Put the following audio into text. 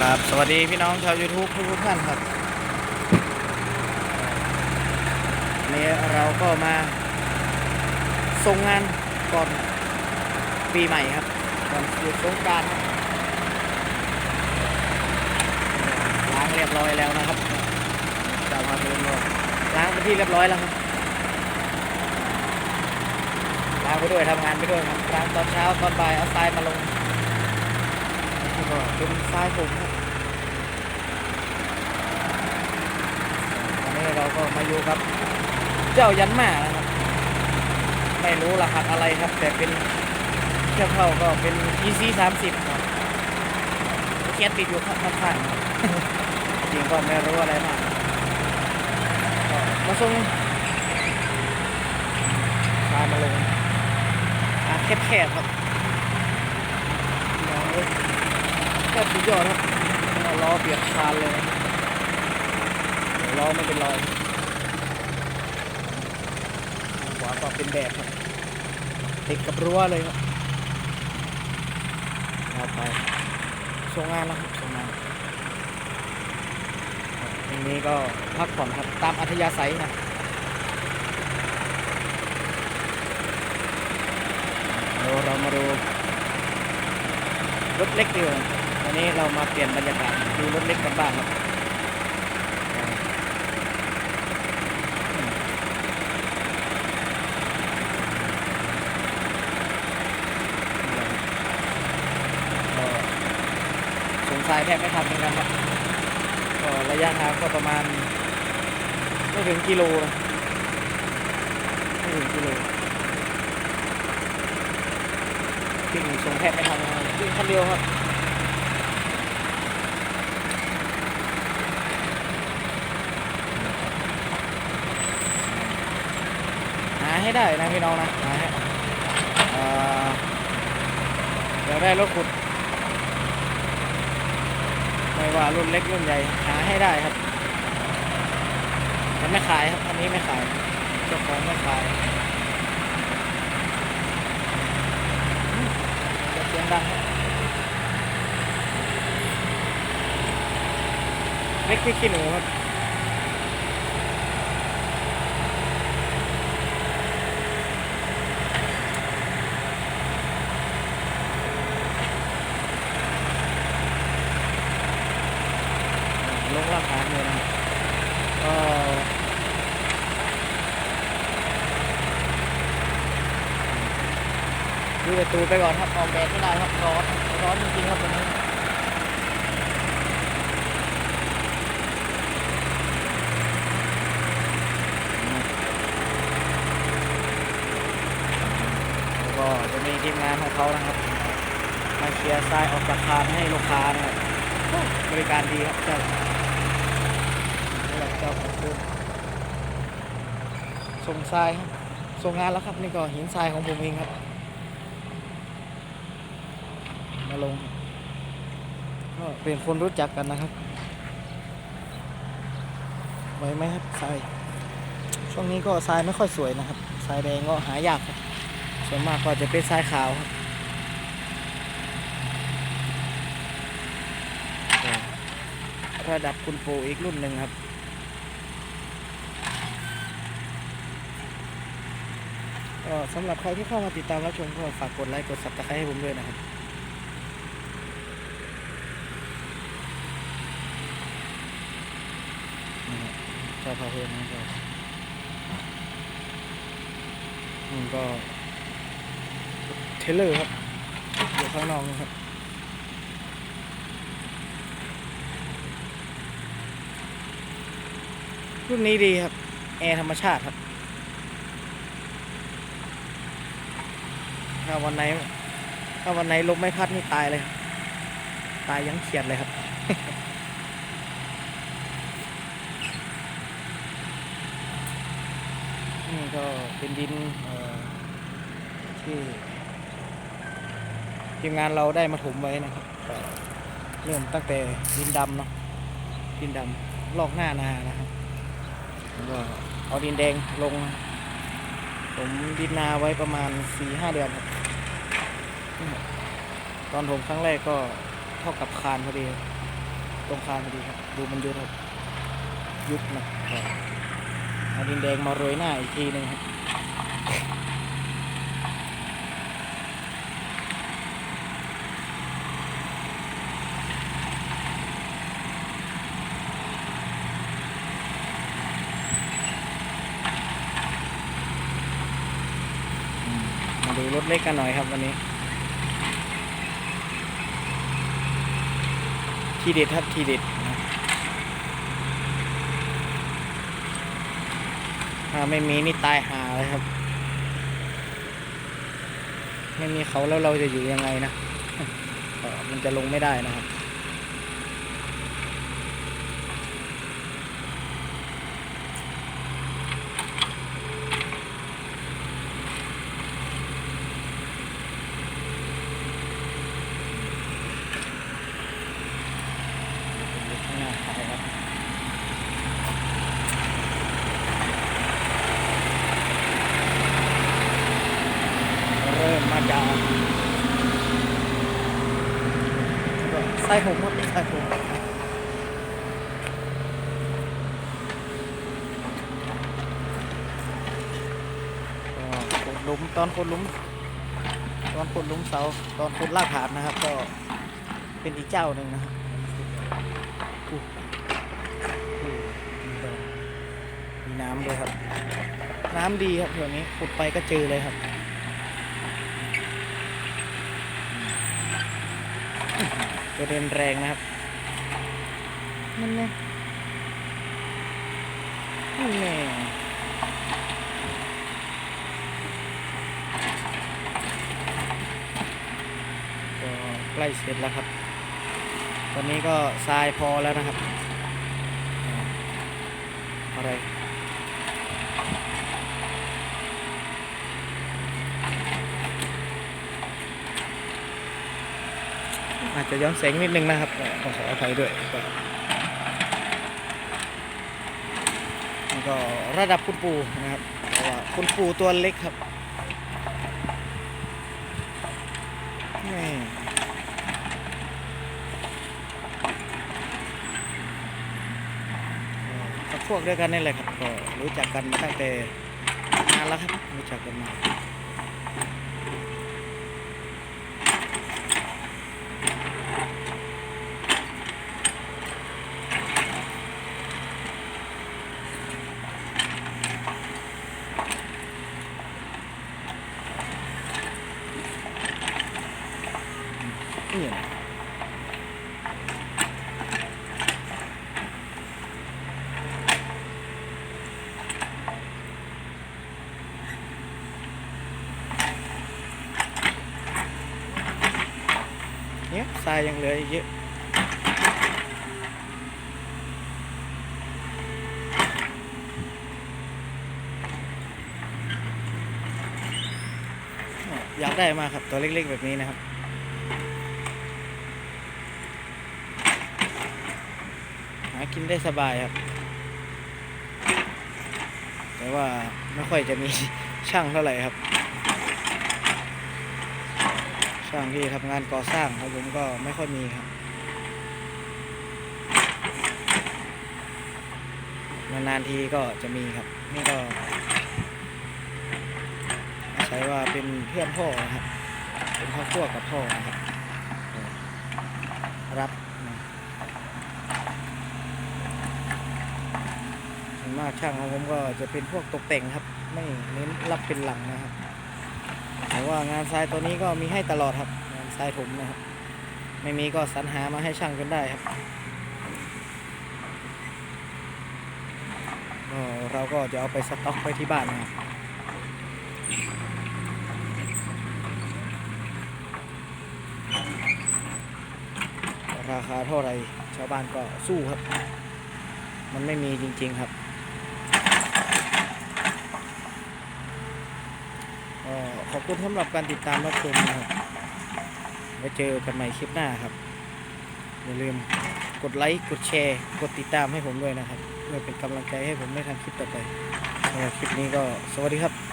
ครับสวัสดีพี่น้องชาว YouTube ทุกท่านครับวันนี้เราก็มาส่งงานก่อนปีใหม่ครับก่อนหยุดสงการล้างเรียบร้อยแล้วนะครับจ้ามาเดินบอกล้างไปนที่เรียบร้อยแล้วครับล้างไปด้วยทำงานไปด้วยครับล้างตอนเช้าตอนบ่ายเอาทรายมาลงนี่ก็เป็นทรายผมครับ วันนี้เราก็มาอยู่กับ เจ้ายันหมานะครับ ไม่รู้รหัสอะไรครับ แต่เป็นเทียบเท่าก็เป็น EC 3 0ครับเขียติดอยู่ข้างๆครับจริงก็ไม่รู้อะไรมากมาส่งพามาลงอะแคบๆครับมองเลยแคบสุดยอดครับเอาล้อเปียกคานเลย ล้อไม่เป็นรอยขวาก็เป็นแบบครับติดกับรั้วเลยครับเอาไปส่งงานแล้วครับส่งงานทีนี้ก็พักผ่อนครับตามอัธยาศัยนะเดี๋ยวเรามาดูรถเล็กดีกว่าวันนี้เรามาเปลี่ยนบรรยากาศดูรถเล็กกันบ้างครับ ก็ สงสัยแทบไม่ทันเหมือนกันครับก็ระยะทางก็ประมาณ ไม่ถึงกิโลนะไม่ถึงกิโลวิ่งส่งแทบไม่ทันวิ่งคันเดียวครับหาให้ได้นะพี่น้องนะหาให้เดี๋ยวได้รถขุด ไม่ว่ารุ่นเล็กรุ่นใหญ่หาให้ได้ครับแต่ไม่ขายครับอันนี้ไม่ขายเจ้าของไม่ขายเสียงดังเล็กที่ขี้หนูครับลง ราคาเลยนะครับก็ดูประตูไปก่อนครับออกแบบไม่ได้ครับร้อนร้อนจริงๆครับวันนี้แล้วก็จะมีทีมงานของเขานะครับ มาเคลียร์ทรายออกจากคานให้ลูกค้านะครับบริการดีครับ เจ้านี่แหละเจ้าของคุณส่งทรายครับส่งงานแล้วครับนี่ก็หินทรายของผมเองครับ มาลงก็เป็นคนรู้จักกันนะครับไหวไหมครับทรายช่วงนี้ก็ทรายไม่ค่อยสวยนะครับทรายแดงก็หายากครับส่วนมากก็จะเป็นทรายขาวครับระดับคุณปูอีกรุ่นหนึ่งครับ ก็สำหรับใครที่เข้ามาติดตามรับชมก็ฝากกดไลค์กด subscribe ให้ผมด้วยนะครับนี่ครับเจ้าพาเพลินนะครับมันก็เทเลอร์ครับอยู่ข้างนอกนะครับรุ่นนี้ดีครับ แอร์ธรรมชาติครับ ถ้าวันไหน ถ้าวันไหนลมไม่พัดนี่ตายเลยตายยังเขียดเลยครับนี่ก็เป็นดินที่ทีมงานเราได้มาถมไว้นะครับเริ่มตั้งแต่ดินดำเนาะดินดำลอกหน้านานะครับก็เอาดินแดงลงผมดินนาไว้ประมาณสี่ห้าเดือนครับ ตอนผมครั้งแรกก็เท่ากับคานพอดี ตรงคางพอดีครับ ดูมันยุบครับยุบนะก็เอาดินแดงมาโรยหน้าอีกทีหนึ่งครับมาดูรถเล็กกันหน่อยครับวันนี้ ทีเด็ดครับทีเด็ดนะถ้าไม่มีนี่ตายหาเลยครับ ไม่มีเขาแล้วเราจะอยู่ยังไงนะมันจะลงไม่ได้นะครับ ข้างหน้าขายครับเริ่มมาจาก ไส้ผมครับไส้ผมลุมตอนขุดหลุมตอนขุดหลุมเสาตอนขุดรากฐานนะครับ ก็เป็นอีกเจ้าหนึ่งนะครับมีดอกมีน้ำด้วยครับ น้ำดีครับเดี๋ยวนี้ขุดไปก็เจอเลยครับ ตัวเดินแรงนะครับนั่นไงนั่นไงก็ใกล้เสร็จแล้วครับ ตอนนี้ก็ทรายพอแล้วนะครับอ่าอะไร อาจจะย้อนแสงนิดนึงนะครับขอขออภัยด้วยก็ระดับคุณปูนะครับเว่าคุณปูตัวเล็กครับนี่พวกด้วยกันนี่แหละครับก็รู้จักกันมาตั้งแต่นานแล้วครับรู้จักกันมานี่นะเนี่ย ทรายยังเหลืออีกเยอะอยากได้มาครับตัวเล็กๆแบบนี้นะครับ หากินได้สบายครับ แต่ว่าไม่ค่อยจะมีช่างเท่าไหร่ครับ ช่างที่ทำงานก่อสร้างของผมก็ไม่ค่อยมีครับ นานๆทีก็จะมีครับ นี่ก็อาศัยว่าเป็นเพื่อนพ่อนะครับ เป็นพ่อพวกับพ่อนะครับ รับนะส่วนมากช่างของผมก็จะเป็นพวกตกแต่งครับ ไม่เน้นรับเป็นหลังนะครับ แต่ว่างานทรายตัวนี้ก็มีให้ตลอดครับ งานทรายถมนะครับ ไม่มีก็สรรหามาให้ช่างจนได้ครับเราก็จะเอาไปสต็อกไว้ที่บ้านนะครับราคาเท่าไรชาวบ้านก็สู้ครับ มันไม่มีจริง ๆครับ ก็ขอบ คุณสำหรับการติดตามรับชมนะครับไว้เจอกันใหม่คลิปหน้าครับ อย่าลืมกดไลค์ กดแชร์ กดติดตามให้ผมด้วยนะครับ เพื่อเป็นกำลังใจให้ผมได้ทำคลิปต่อไปสำหรับคลิปนี้ก็สวัสดีครับ